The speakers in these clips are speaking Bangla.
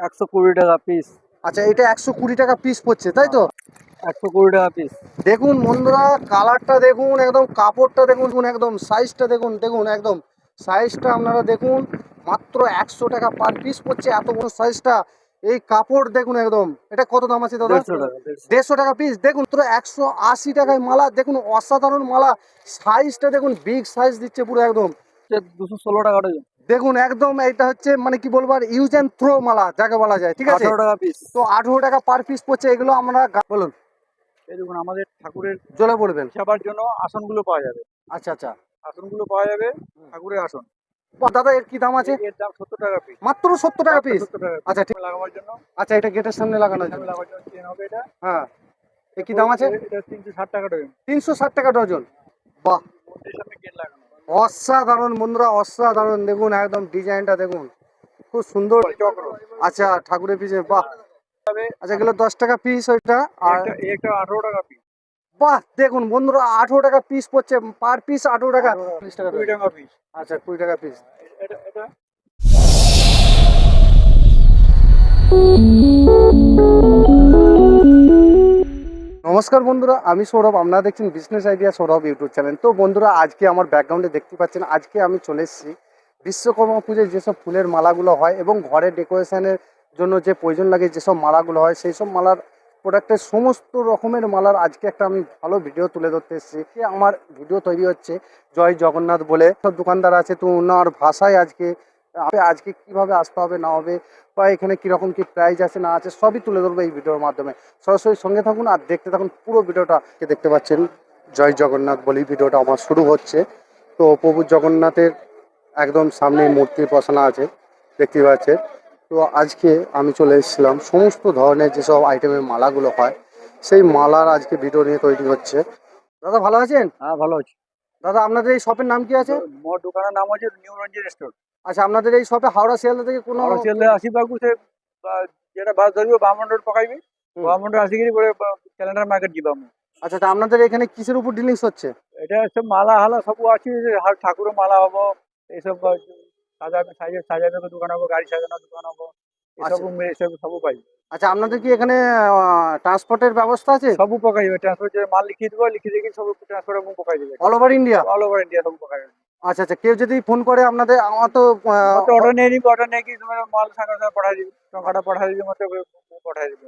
একশো কুড়ি টাকা পিস আচ্ছা এটা একশো কুড়ি টাকা পিস পড়ছে তাই তো? একশো কুড়ি টাকা পিস দেখুন বন্ধুরা কালারটা দেখুন একদম কাপড়টা দেখুন একদম সাইজটা দেখুন দেখুন একদম সাইজটা আপনারা দেখুন মাত্র একশো টাকা পার পিস পড়ছে এত বড় সাইজটা এই কাপড় দেখুন একদম এটা কত দাম আছে দাদা? দেড়শো টাকা দেড়শো। দেড়শো টাকা পিস দেখুন তো একশো আশি টাকায় মালা দেখুন অসাধারণ মালা। সাইজটা দেখুন বিগ সাইজ দিচ্ছে পুরো একদম। দুশো ষোলো টাকা ডজন দেখুন একদম এটা হচ্ছে মানে কি বলব আর ইউজ অ্যান্ড থ্রো মালা যাকে বলা যায় ঠিক আছে? আঠারো টাকা পিস তো আঠেরো টাকা পার পিস পড়ছে এগুলো আমরা বলুন। এই দেখুন আমাদের ঠাকুরের জলে পড়বেন। সেবার জন্য আসনগুলো পাওয়া যাবে। আচ্ছা আচ্ছা। আসনগুলো পাওয়া যাবে ঠাকুরের আসন। দাদা এর কি দাম আছে? এর দাম সত্তর টাকা পিস মাত্র সত্তর টাকা পিস আচ্ছা ঠিক লাগাবার জন্য। আচ্ছা এটা গেটের সামনে লাগানো লাগাবার জন্য চেন হবে এটা। হ্যাঁ। এর কি দাম আছে? এটা তিনশো ষাট টাকা ডজন। তিনশো ষাট টাকা ডজন। বাহ। সামনে গেট লাগানো। অসাধারণ বন্ধুরা অসাধারণ। দেখুন একদম ডিজাইনটা দেখুন। খুব সুন্দর। চক্র আচ্ছা ঠাকুরের পিছে বাহ। আচ্ছা এগুলো দশ টাকা পিস ওইটা আর একটা আঠারো টাকা পিস বাহ দেখুন বন্ধুরা আঠেরো টাকা পিস পড়ছে। পার পিস আঠেরো টাকা। কুড়ি টাকা পিস আচ্ছা কুড়ি টাকা পিস এটা এটা? নমস্কার বন্ধুরা, আমি সৌরভ। আপনারা দেখছেন business idea Sourav YouTube channel তো বন্ধুরা, আজকে আমার ব্যাকগ্রাউন্ডে দেখতে পাচ্ছেন, আজকে আমি চলে এসেছি বিশ্বকর্মা পুজোয় যেসব ফুলের মালাগুলো হয় এবং ঘরে ডেকোরেশনের জন্য যে প্রয়োজন লাগে যেসব মালাগুলো হয় সেই সব মালার প্রোডাক্টের সমস্ত রকমের মালার আজকে একটা আমি ভালো ভিডিও তুলে ধরতে এসেছি। আমার ভিডিও তৈরি হচ্ছে জয় জগন্নাথ বলে। সব দোকানদার আছে, তো ওনার ভাষায় আজকে আজকে কীভাবে আসতে হবে, না হবে, বা এখানে কীরকম কি প্রাইস আছে, না আছে, সবই তুলে ধরবো এই ভিডিওর মাধ্যমে। সরাসরি সঙ্গে থাকুন আর দেখতে থাকুন পুরো ভিডিওটা দেখতে পাচ্ছেন। জয় জগন্নাথ বলেই ভিডিওটা আমার শুরু হচ্ছে। তো প্রভু জগন্নাথের একদম সামনে মূর্তির বসানো আছে দেখতে পাচ্ছেন। তো আজকে আমি চলে এসেছিলাম, সমস্ত ধরনের যেসব আইটেমের মালাগুলো হয়, সেই মালার আজকে ভিডিও নিয়ে তৈরি হচ্ছে। দাদা ভালো আছেন? হ্যাঁ ভালো আছে। দাদা আপনাদের এই শপের নাম কি আছে? মোর দোকানের নাম আছে নিউ রঞ্জিত স্টোর আচ্ছা আপনাদের এই শপে হাওড়া শিয়ালদা থেকে কোনো আশিবাগু সে যেটা বাস ধরবি বামন রোড পকাইবি বামন রোড আশিগিরি করে ক্যালেন্ডার মার্কেট যাব আমি আচ্ছা তা আপনাদের এখানে কিসের উপর ডিলিংস হচ্ছে? এটা হচ্ছে মালা হালা সব আছে ঠাকুরের মালা হব এইসব সাজাবে সাজাবে দোকান হব গাড়ি সাজানোর দোকান হব। এসব আচ্ছা। এসব সবও পাই। আচ্ছা আপনাদের কি এখানে ট্রান্সপোর্টের ব্যবস্থা আছে? সব পকাই যাবে। ট্রান্সপোর্ট মাল লিখে দেবো লিখে দেখি সব ট্রান্সপোর্ট এবং পকাই দেবে। All over India all over India সব পকাই আচ্ছা আচ্ছা কেউ যদি ফোন করে আপনাদের আমার তো অর্ডার নিয়ে অর্ডার নিয়ে কি তোমার মাল থাকা পাঠাই দিবি টাকাটা পাঠাই দিবে মতো পাঠাই দিবি।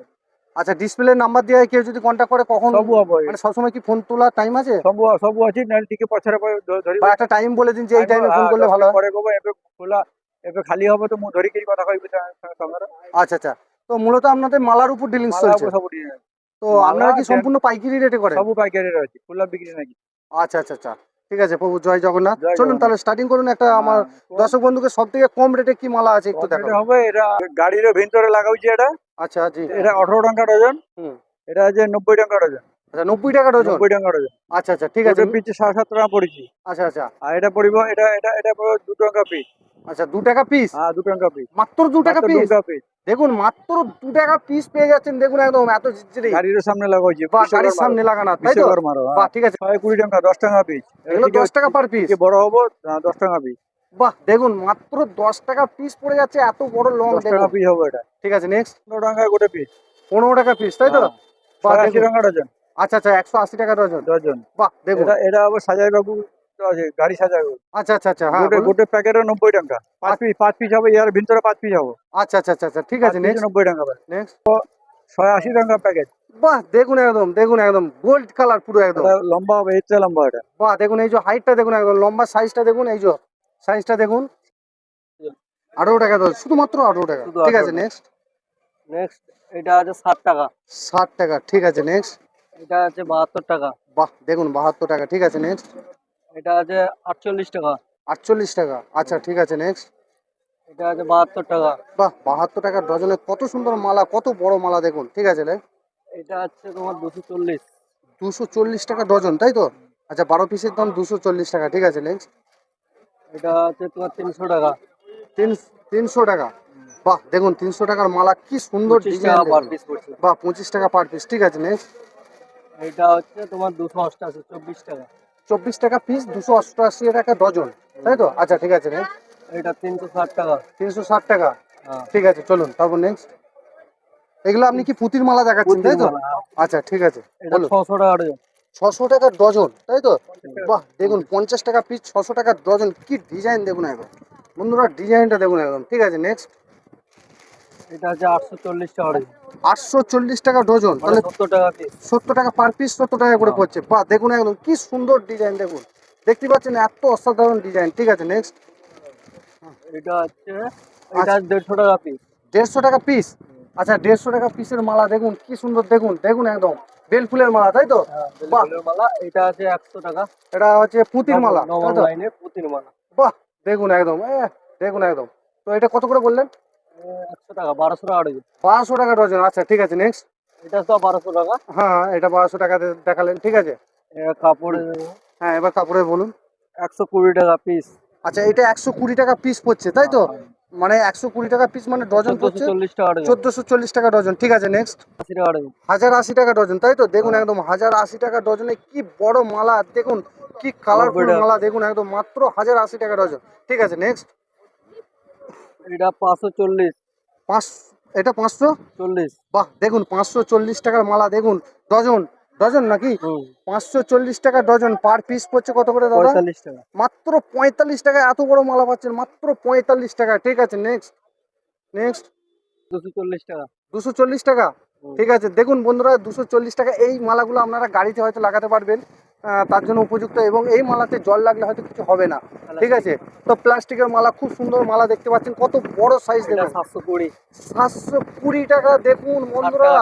আচ্ছা ডিসপ্লে নাম্বার দিয়ে কেউ যদি কন্ট্যাক্ট করে কখন সবু হবে। মানে সবসময় কি ফোন তোলার টাইম আছে? সব সবু আছে নাহলে টিকে পছরে ধরি একটা টাইম বলে দিন যে এই টাইমে ফোন হ্যাঁ, করলে ভালো হয়। পরে কবে খোলা ଏବେ খালি হবে তো ମୁଁ ଧରିକିରି କଥା କହିବି ତମର। আচ্ছা আচ্ছা তো মূলত আপনাদের মালার উপর ডিলিংস চলছে ସବୁ তো আপনারা কি সম্পূর্ণ পাইকারি রেটে করেন সব পাইকারি রেটে আছে ফুল বিক্রি নাকি আচ্ছা আচ্ছা আচ্ছা ঠিক আছে প্রভু জয় জগন্নাথ চলুন তাহলে স্টার্টিং করুন একটা আমার দর্শক বন্ধুকে সব থেকে কম রেটে কি মালা আছে একটু দেখো হবে এটা গাড়ির ভিতরে লাগাউছি এটা। আচ্ছা জি এটা 18 টাকা ডজন হুম। এটা আছে 90 টাকা ডজন আচ্ছা 90 টাকা ডজন 90 টাকা ডজন আচ্ছা আচ্ছা ঠিক আছে। পিচ 7.5 টাকা পড়েছি। আচ্ছা আচ্ছা। আর এটা পড়িব এটা এটা এটা 2 টাকা পিস আচ্ছা দু টাকা পিস হ্যাঁ দু টাকা পিস মাত্র দু টাকা পিস দেখুন মাত্র দু টাকা পিস পেয়ে যাচ্ছেন দেখুন একদম এত জিজ্ঞেস গাড়ির সামনে লাগাইছে বা গাড়ির সামনে লাগানো তাই তো? হ্যাঁ। বাহ ঠিক আছে। ছয় কুড়ি টাকা দশ টাকা পিস এগুলো দশ টাকা পার পিস বড় হব হ্যাঁ, দশ টাকা পিস বাহ দেখুন মাত্র দশ টাকা পিস পড়ে যাচ্ছে এত বড় লং টাকা পিস হবে এটা। ঠিক আছে নেক্সট পনেরো টাকা গোটা পিস পনেরো টাকা পিস তাই তো? হ্যাঁ, বাহ টাকা ডজন আচ্ছা আচ্ছা একশো আশি টাকা ডজন ডজন বাহ দেখুন। এটা আবার সাজাই বাবু গাড়ি সাজা আচ্ছা আচ্ছা আচ্ছা হ্যাঁ গোটে প্যাকেটে নব্বই টাকা। পাঁচ পিস পাঁচ পিস হবে ইয়ার ভিতরে পাঁচ পিস হবে। আচ্ছা আচ্ছা আচ্ছা, আচ্ছা ঠিক আছে নেক্সট নব্বই টাকা নেক্সট ছয় আশি টাকা প্যাকেট বাহ দেখুন একদম দেখুন একদম গোল্ড কালার পুরো একদম। লম্বা হবে এর লম্বা এটা। বাহ দেখুন এই যে হাইটটা দেখুন একদম লম্বা সাইজটা দেখুন এই যে সাইজটা দেখুন। আঠারো টাকা দাদা শুধুমাত্র আঠারো টাকা। ঠিক আছে নেক্সট নেক্সট এটা আছে ষাট টাকা। ষাট টাকা ঠিক আছে নেক্সট এটা আছে বাহাত্তর টাকা। বাহ দেখুন বাহাত্তর টাকা ঠিক আছে নেক্সট এটা আছে আটচল্লিশ টাকা। আটচল্লিশ টাকা। আচ্ছা ঠিক আছে নেক্সট এটা আছে বাহাত্তর টাকা। বাহ বাহাত্তর টাকা ডজনে কত সুন্দর মালা কত বড় মালা দেখুন ঠিক আছে রে এটা আছে তোমার দুশো চল্লিশ। দুশো চল্লিশ টাকা ডজন তাই তো? আচ্ছা বারো পিসের দাম দুশো চল্লিশ টাকা ঠিক আছে নেক্সট এটা আছে তোমার তিনশো টাকা। তিন তিনশো টাকা। বাহ দেখুন তিনশো টাকার মালা কি সুন্দর ডিজাইন বাহ পঁচিশ টাকা পার পিস ঠিক আছে নেক্সট এটা হচ্ছে তোমার দুশো অষ্টাশি চব্বিশ টাকা। চব্বিশ টাকা পিস দুশো অষ্টআশি টাকা ডজন তাই তো? আচ্ছা ঠিক আছে এটা তিনশো ষাট টাকা। তিনশো ষাট টাকা। হ্যাঁ। ঠিক আছে চলুন তারপর নেক্সট এগুলো আপনি কি পুতির মালা দেখাচ্ছেন তাই তো? আচ্ছা ঠিক আছে ছশো টাকা ডজন ছশো টাকা ডজন তাই তো? বাহ দেখুন পঞ্চাশ টাকা পিস ছশো টাকা ডজন কি ডিজাইন দেখুন একদম। বন্ধুরা ডিজাইনটা দেখুন একদম। ঠিক আছে নেক্সট এটা হচ্ছে আটশো চল্লিশ টাকা আটশো চল্লিশ টাকা ডজন মানে তাহলে সত্তর টাকা পিস পার পিস সত্তর টাকা করে হ্যাঁ। পড়ছে। বাহ দেখুন একদম কি সুন্দর ডিজাইন দেখুন। দেখতে পাচ্ছেন এত অসাধারণ ডিজাইন ঠিক আছে নেক্সট এটা হচ্ছে এটা দেড়শো টাকা পিস দেড়শো টাকা পিস আচ্ছা দেড়শো টাকা পিসের মালা দেখুন কি সুন্দর দেখুন দেখুন একদম। বেল ফুলের মালা তাই তো? বাহ। মালা এটা আছে একশো টাকা। এটা হচ্ছে পুতির মালা পুতির মালা। বাহ দেখুন একদম দেখুন একদম। তো এটা কত করে বললেন? একশো টাকা বারোশো টাকা ডজন বারোশো টাকা ডজন আচ্ছা ঠিক আছে নেক্সট এটা সব বারোশো টাকা। হ্যাঁ এটা বারোশো টাকা দেখালেন ঠিক আছে? কাপড় হ্যাঁ এবার কাপড়ে বলুন। একশো কুড়ি টাকা পিস আচ্ছা এটা একশো কুড়ি টাকা পিস পড়ছে তাই তো? মানে একশো কুড়ি টাকা পিস মানে ডজন চোদ্দশো পড়ছে চল্লিশ টাকা ডজন চোদ্দশো চল্লিশ টাকা ডজন ঠিক আছে নেক্সট হাজার আশি টাকা ডজন তাই তো? দেখুন একদম হাজার আশি টাকা ডজনে কি বড় মালা দেখুন কি কালারফুল মালা দেখুন একদম মাত্র হাজার আশি টাকা ডজন ঠিক আছে নেক্সট এটা পাঁচশো চল্লিশ। পাঁচ এটা পাঁচশো? চল্লিশ। বাহ দেখুন পাঁচশো চল্লিশ টাকার মালা দেখুন ডজন ডজন নাকি? পাঁচশো চল্লিশ টাকা ডজন পার পিস পড়ছে কত করে দাদা? পঁয়তাল্লিশ টাকা। মাত্র পঁয়তাল্লিশ টাকায় এত বড় মালা পাচ্ছেন মাত্র পঁয়তাল্লিশ টাকা ঠিক আছে নেক্সট নেক্সট দুশো চল্লিশ টাকা। দুশো চল্লিশ টাকা? ঠিক আছে দেখুন বন্ধুরা দুশো চল্লিশ টাকা এই মালাগুলো আপনারা গাড়িতে হয়তো লাগাতে পারবেন। তার জন্য উপযুক্ত এবং এই মালাতে জল লাগলে হয়তো কিছু হবে না। ঠিক আছে? তো প্লাস্টিকের মালা খুব সুন্দর মালা দেখতে পাচ্ছেন। কত বড় সাইজ দেখুন। সাতশো কুড়ি। সাতশো কুড়ি টাকা দেখুন বন্ধুরা।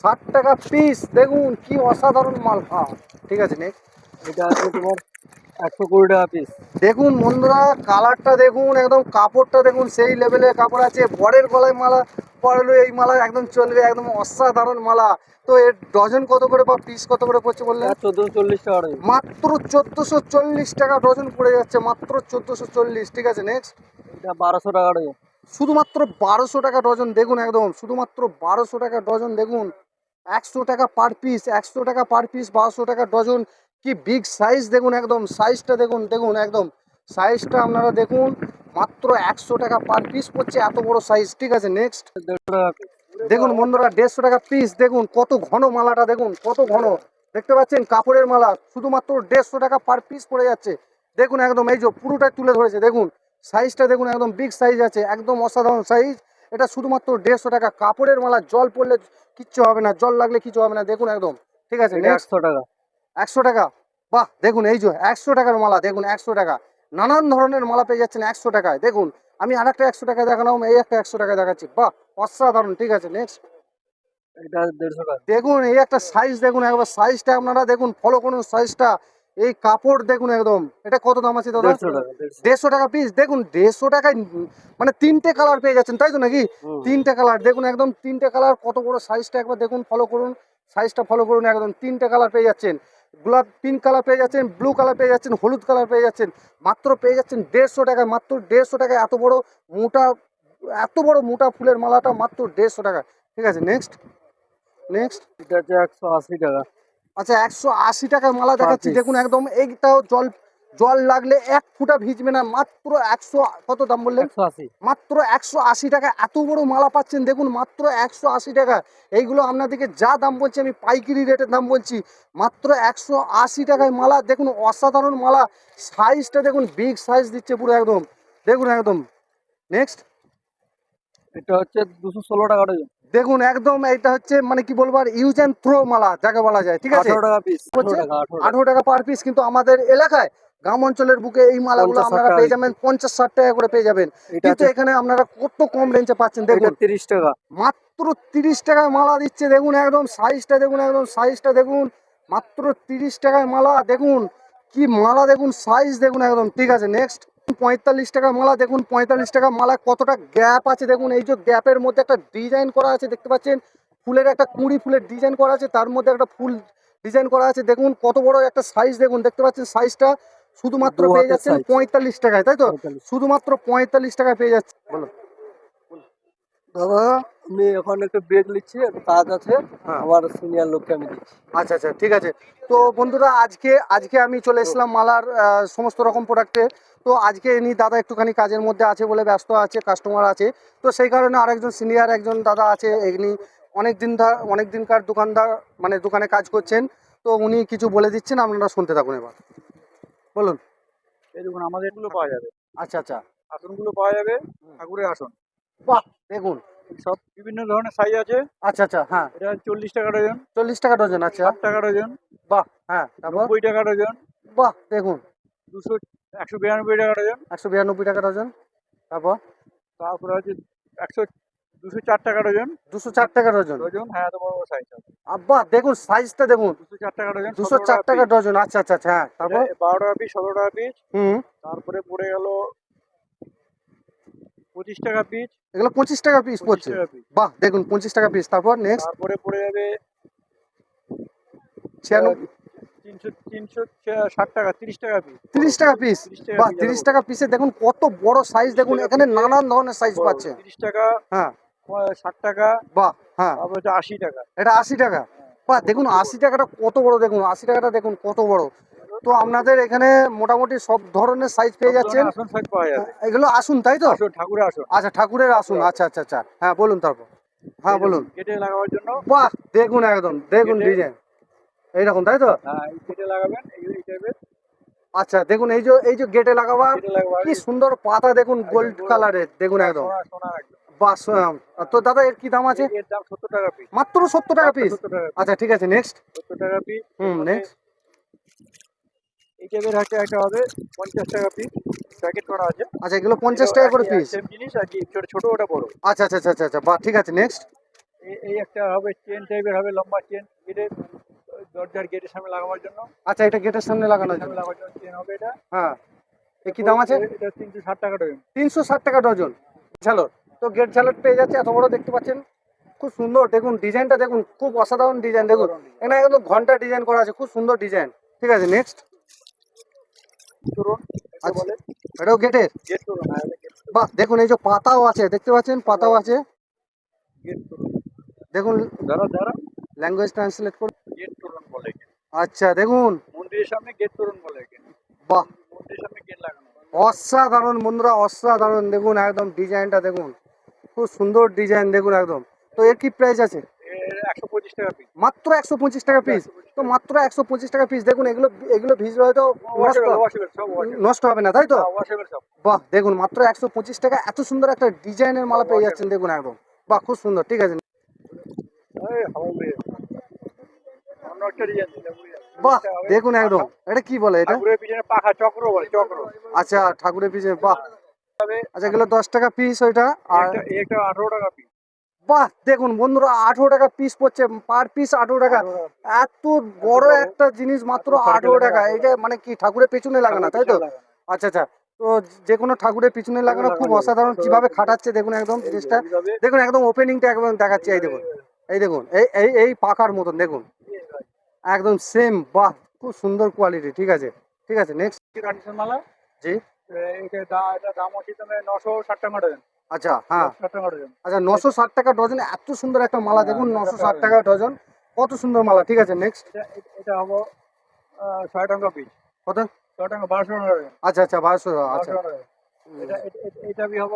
ষাট টাকা পিস দেখুন কি অসাধারণ মাল। হ্যাঁ ঠিক আছে নেক্সট। এটা আছে তোমার একশো কুড়ি টাকা পিস দেখুন বন্ধুরা কালারটা দেখুন একদম কাপড়টা দেখুন সেই লেভেলের কাপড় আছে। বরের গলায় মালা পরালো এই মালা একদম চলবে একদম অসাধারণ মালা। তো এর ডজন কত করে বা পিস কত করে পড়ছে বললেন? চোদ্দশো চল্লিশ টাকা মাত্র চোদ্দোশো চল্লিশ টাকা ডজন পড়ে যাচ্ছে মাত্র চোদ্দোশো চল্লিশ ঠিক আছে নেক্সট এটা বারোশো টাকা ডজন শুধুমাত্র বারোশো টাকা ডজন দেখুন একদম শুধুমাত্র বারোশো টাকা ডজন দেখুন। একশো টাকা পার পিস একশো টাকা পার পিস বারোশো টাকা ডজন। কি বিগ সাইজ দেখুন একদম সাইজটা দেখুন দেখুন একদম। সাইজটা আপনারা দেখুন মাত্র একশো টাকা পার পিস পড়ছে এত বড় সাইজ ঠিক আছে? নেক্সট দেখুন বন্ধুরা দেড়শো টাকা পিস দেখুন কত ঘন মালাটা দেখুন কত ঘন। দেখতে পাচ্ছেন কাপড়ের মালা শুধুমাত্র দেড়শো টাকা পার পিস পড়ে যাচ্ছে। দেখুন একদম এই যে পুরোটাই তুলে ধরেছে দেখুন। সাইজটা দেখুন একদম বিগ সাইজ আছে একদম অসাধারণ সাইজ এটা শুধুমাত্র দেড়শো টাকা কাপড়ের মালা জল পড়লে কিচ্ছু হবে না জল লাগলে কিছু হবে না দেখুন একদম ঠিক আছে? একশো টাকা। একশো টাকা বাহ দেখুন এই যে একশো টাকার মালা দেখুন একশো টাকা। নানান ধরনের মালা পেয়ে যাচ্ছেন একশো টাকায়। দেখুন আমি আর একটা একশো টাকায় দেখালাম এই একটা একশো টাকায় দেখাচ্ছি। বাহ অসাধারণ ঠিক আছে নেক্সট এটা দেড়শো টাকা। দেখুন এই একটা সাইজ দেখুন একবার সাইজটা আপনারা দেখুন ফলো করুন সাইজটা এই কাপড় দেখুন একদম এটা কত দাম আছে দাদা? দেড়শো টাকা দেড়শো। দেড়শো টাকা পিস দেখুন দেড়শো টাকায় মানে তিনটে কালার পেয়ে যাচ্ছেন তাই তো নাকি? তিনটে কালার দেখুন একদম তিনটে কালার কত বড় সাইজটা একবার দেখুন ফলো করুন। সাইজটা ফলো করুন একদম তিনটে কালার পেয়ে যাচ্ছেন। গোলাপ পিঙ্ক কালার পেয়ে যাচ্ছেন ব্লু কালার পেয়ে যাচ্ছেন হলুদ কালার পেয়ে যাচ্ছেন মাত্র পেয়ে যাচ্ছেন দেড়শো টাকায় মাত্র দেড়শো টাকায় এত বড় মোটা এত বড় মোটা ফুলের মালাটা মাত্র দেড়শো টাকা ঠিক আছে নেক্সট নেক্সট এটা হচ্ছে একশো আশি টাকা। আচ্ছা একশো আশি টাকার মালা দেখাচ্ছি দেখুন একদম এইটাও জল জল লাগলে এক ফুটা ভিজবে না মাত্র একশো কত দাম বললেন? মাত্র একশো আশি টাকা এত বড় মালা পাচ্ছেন দেখুন মাত্র একশো আশি টাকা। এইগুলো আপনাদেরকে যা দাম বলছি আমি পাইকারি রেটের দাম বলছি মাত্র একশো আশি টাকায় মালা দেখুন অসাধারণ মালা। সাইজটা দেখুন বিগ সাইজ দিচ্ছে পুরো একদম। দেখুন একদম। নেক্সট এটা হচ্ছে দুশো ষোলো টাকা ডজন দেখুন একদম এটা হচ্ছে মানে কি বলব আর ইউজ অ্যান্ড থ্রো মালা যাকে বলা যায় ঠিক আছে? আঠারো টাকা পিস আঠারো পার পিস কিন্তু আমাদের এলাকায় গ্রাম অঞ্চলের বুকে এই মালাগুলো আপনারা পেয়ে যাবেন পঞ্চাশ ষাট টাকা করে পেয়ে যাবেন। কিন্তু এখানে আপনারা কত কম রেঞ্জে পাচ্ছেন দেখুন। তিরিশ টাকা। মাত্র তিরিশ টাকায় মালা দিচ্ছে দেখুন একদম সাইজটা দেখুন একদম সাইজটা দেখুন। মাত্র তিরিশ টাকায় মালা দেখুন। কি মালা দেখুন সাইজ দেখুন একদম ঠিক আছে। নেক্সট পঁয়তাল্লিশ টাকা মালা দেখুন পঁয়তাল্লিশ টাকা মালা কতটা গ্যাপ আছে দেখুন। এই যে গ্যাপের মধ্যে একটা ডিজাইন করা আছে দেখতে পাচ্ছেন? ফুলের একটা কুড়ি ফুলের ডিজাইন করা আছে তার মধ্যে একটা ফুল ডিজাইন করা আছে দেখুন। কত বড় একটা সাইজ দেখুন দেখতে পাচ্ছেন সাইজটা শুধুমাত্র পেয়ে যাচ্ছেন পঁয়তাল্লিশ টাকায় তাই তো? শুধুমাত্র পঁয়তাল্লিশ টাকায় পেয়ে যাচ্ছে বলো। দাদা আমি এখন একটু ব্রেক নিচ্ছি কাজ আছে। হ্যাঁ। আমার সিনিয়র লোককে আমি দিচ্ছি। আচ্ছা আচ্ছা ঠিক আছে। তো বন্ধুরা আজকে আজকে আমি চলে এসেছিলাম মালার সমস্ত রকম প্রোডাক্টে তো আজকে ইনি দাদা একটুখানি কাজের মধ্যে আছে বলে ব্যস্ত আছে কাস্টমার আছে। তো সেই কারণে আরেকজন সিনিয়র একজন দাদা আছে এগনি। অনেক দিন ধর অনেক দিনকার দোকানদার মানে দোকানে কাজ করছেন। তো উনি কিছু বলে দিচ্ছেন আপনারা শুনতে থাকুন এবার। বলুন। এই দেখুন আমাদের এগুলো পাওয়া যাবে। আচ্ছা আচ্ছা। আসনগুলো পাওয়া যাবে ঠাকুরের আসন। বাহ দেখুন। সব বিভিন্ন ধরনের সাইজ আছে। আচ্ছা আচ্ছা হ্যাঁ। এটা চল্লিশ টাকা ডজন। চল্লিশ টাকা ডজন আচ্ছা। ষাট টাকা ডজন। বাহ হ্যাঁ তারপর? নব্বই টাকা ডজন। বাহ দেখুন। দুশো একশো বিরানব্বই টাকা ডজন। একশো বিরানব্বই টাকা ডজন। তারপর? তারপরে হচ্ছে একশো দুশো চার টাকা ডজন। দুশো চার টাকা ডজন? ডজন হ্যাঁ তো বড় সাইজ আছে। আব্বা দেখুন সাইজটা দেখুন। দুশো চার টাকা ডজন দুশো চার টাকা ডজন আচ্ছা আচ্ছা আচ্ছা হ্যাঁ তারপর? বারো টাকা পিস সতেরো টাকা পিস হুম। তারপরে পড়ে গেল পঁচিশ টাকা পিস এগুলো পঁচিশ টাকা পিস পড়ছে। বাহ দেখুন পঁচিশ টাকা পিস তারপর নেক্সট তারপরে পড়ে যাবে ছিয়ানব্বই টাকা পিস তিরিশ টাকা পিস তিরিশ টাকা তিরিশ টাকা পিসে দেখুন কত বড় সাইজ দেখুন এখানে নানান ধরনের সাইজ পাচ্ছে। তিরিশ টাকা হ্যাঁ। ষাট টাকা বাহ হ্যাঁ। হচ্ছে আশি টাকা। এটা আশি টাকা? বাহ দেখুন আশি টাকাটা কত বড় দেখুন আশি টাকাটা দেখুন কত বড়। তো আপনাদের এখানে মোটামুটি সব ধরনের সাইজ পেয়ে যাচ্ছেন। যাবে এগুলো আসুন তাই তো? ঠাকুরের আসন। আচ্ছা ঠাকুরের আসুন আচ্ছা আচ্ছা আচ্ছা। হ্যাঁ বলুন তারপর। হ্যাঁ বলুন। কেটে লাগাবার জন্য। বাহ দেখুন একদম দেখুন ডিজাইন এইরকম তাই তো? হ্যাঁ কেটে লাগাবেন এই এই টাইপের আচ্ছা দেখুন এই যে এই যে গেটে লাগাবার কি সুন্দর পাতা দেখুন গোল্ড কালারের দেখুন একদম। তো দাদা এর কি দাম আছে? এর দাম সত্তর টাকা পিস মাত্র সত্তর টাকা পিস আচ্ছা ঠিক আছে নেক্সট সত্তর টাকা পিস হুম নেক্সট এই টাইপের একটা একটা হবে পঞ্চাশ টাকা পিস প্যাকেট করা আছে। আচ্ছা এগুলো পঞ্চাশ টাকা করে পিস সেম জিনিস আর কি ছোট ছোট ওটা বড়। আচ্ছা আচ্ছা আচ্ছা আচ্ছা আচ্ছা বাহ ঠিক আছে নেক্সট এই- একটা হবে চেন টাইপের হবে লম্বা চেন গেটের দরজার গেটের সামনে লাগাবার জন্য। আচ্ছা এটা গেটের সামনে লাগানো সামনে লাগাবার জন্য চেন হবে এটা। হ্যাঁ। কি দাম আছে? এটা তিনশো ষাট টাকা ডজন তিনশো ষাট টাকা ডজন তো গেট ঝালর পেয়ে যাচ্ছে, এত বড় দেখতে পাচ্ছেন। খুব সুন্দর, দেখুন ডিজাইনটা দেখুন, খুব অসাধারণ ডিজাইন দেখুন। এখানে একদম ঘণ্টা ডিজাইন করা আছে, খুব সুন্দর ডিজাইন ঠিক আছে নেক্সট আচ্ছা। এটাও গেটের বাহ, দেখুন, এই যে পাতাও আছে, দেখতে পাচ্ছেন? পাতাও আছে। দেখুন ল্যাঙ্গুয়েজ ট্রান্সলেট করুন। গেট বলে আচ্ছা দেখুন। মন্দিরের সামনে গেট বলে বাহ। মন্দিরের সামনে অসাধারণ, বন্ধুরা, অসাধারণ, দেখুন, একদম ডিজাইনটা দেখুন। খুব সুন্দর ডিজাইন দেখুন একদম। তো এর কি প্রাইস আছে? মাত্র একশো পঁচিশ টাকা পিস তো মাত্র একশো পঁচিশ টাকা পিস দেখুন এগুলো এগুলো ভিজলে হয়তো নষ্ট হবে। না তাই তো? বাহ দেখুন মাত্র একশো পঁচিশ টাকা। এত সুন্দর একটা ডিজাইনের মালা পেয়ে যাচ্ছেন দেখুন একদম। বাহ খুব সুন্দর ঠিক আছে। বাহ দেখুন একদম। এটা কি বলে এটা? ঠাকুরের পিছনে পাখা চক্র বলে চক্র। আচ্ছা ঠাকুরের পিছনে বাহ। আচ্ছা এগুলো দশ টাকা পিস ওইটা আর আঠারো টাকা পিস বাহ দেখুন বন্ধুরা আঠেরো টাকা পিস পড়ছে পার পিস আঠেরো টাকা। এত বড় একটা জিনিস মাত্র আঠেরো টাকা। এটা মানে কি ঠাকুরের পেছনে লাগানো তাই তো? আচ্ছা আচ্ছা। তো যে কোনো ঠাকুরের পিছনে লাগানো খুব অসাধারণ। কীভাবে খাটাচ্ছে দেখুন একদম জিনিসটা। দেখুন একদম ওপেনিংটা একদম দেখাচ্ছে এই দেখুন। এই দেখুন এই এই এই পাখার মতন দেখুন। একদম সেম বাহ খুব সুন্দর কোয়ালিটি ঠিক আছে? ঠিক আছে নেক্সট মালা? জি। এটা দাম হচ্ছে তোমার নশো ষাট টাকা ডজন। আচ্ছা হ্যাঁ। আচ্ছা নশো ষাট টাকা ডজন এত সুন্দর একটা মালা দেখুন নশো ষাট টাকা ডজন কত সুন্দর মালা ঠিক আছে নেক্সট এটা হব আহ, ছয় টাকা পিস কত? ছয় টাকা বারোশো টাকা আচ্ছা আচ্ছা বারোশো আচ্ছা। এটা এটা- বি হব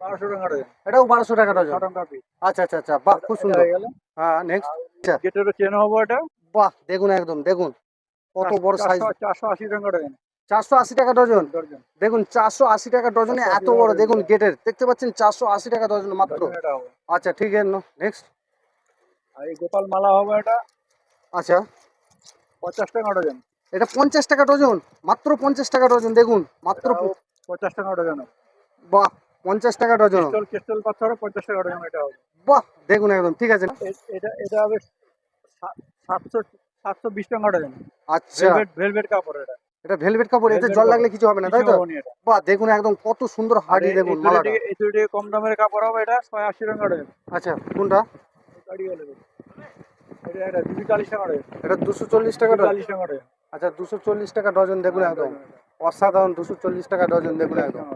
বারোশো টাকা ডজন। এটাও বারোশো টাকা ডজন। টাকা পিস আচ্ছা আচ্ছা আচ্ছা বাহ খুব সুন্দর। হয়ে হ্যাঁ নেক্সট চেন হব এটা। বাহ দেখুন একদম দেখুন। কত বড় সাইজ চারশো- চারশো আশি টাকা ডজন। চারশো আশি টাকা ডজন। দেখুন চারশো আশি টাকা ডজনে এত বড় দেখুন গেটের দেখতে পাচ্ছেন চারশো আশি টাকা ডজন মাত্র। আচ্ছা ঠিক আছে নেক্সট আর এই গোপাল মালা হবে এটা। আচ্ছা। পঞ্চাশ টাকা ডজন। এটা পঞ্চাশ টাকা ডজন মাত্র পঞ্চাশ টাকা ডজন দেখুন মাত্র পঞ্চাশ টাকা ডজন। বাহ পঞ্চাশ টাকা ডজন। ক্রিস্টাল পাথর পঞ্চাশ টাকা ডজন এটা হবে। বাহ দেখুন একদম ঠিক আছে। এটা এটা হবে সাতশো সাতশো বিশ টাকা ডজন। আচ্ছা। ভেলভেট কাপড় এটা। এটা ভেলভেট কাপড় এতে জল লাগলে কিছু হবে না তাই তো? হব বাহ দেখুন একদম কত সুন্দর হাড়ি দেখুন মালাটা। কম দামের কাপড় হবে এটা ছয় আশি টাকা ডজন আচ্ছা কোনটা? গাড়ি হলে এটা এটা দুশো চাল্লিশ টাকা ডজন এটা দুশো চল্লিশ টাকা ডজন। চাল্লিশ টাকা ডজন আচ্ছা দুশো চল্লিশ টাকা ডজন দেখুন একদম। অসাধারণ দুশো চল্লিশ টাকা ডজন দেখুন একদম।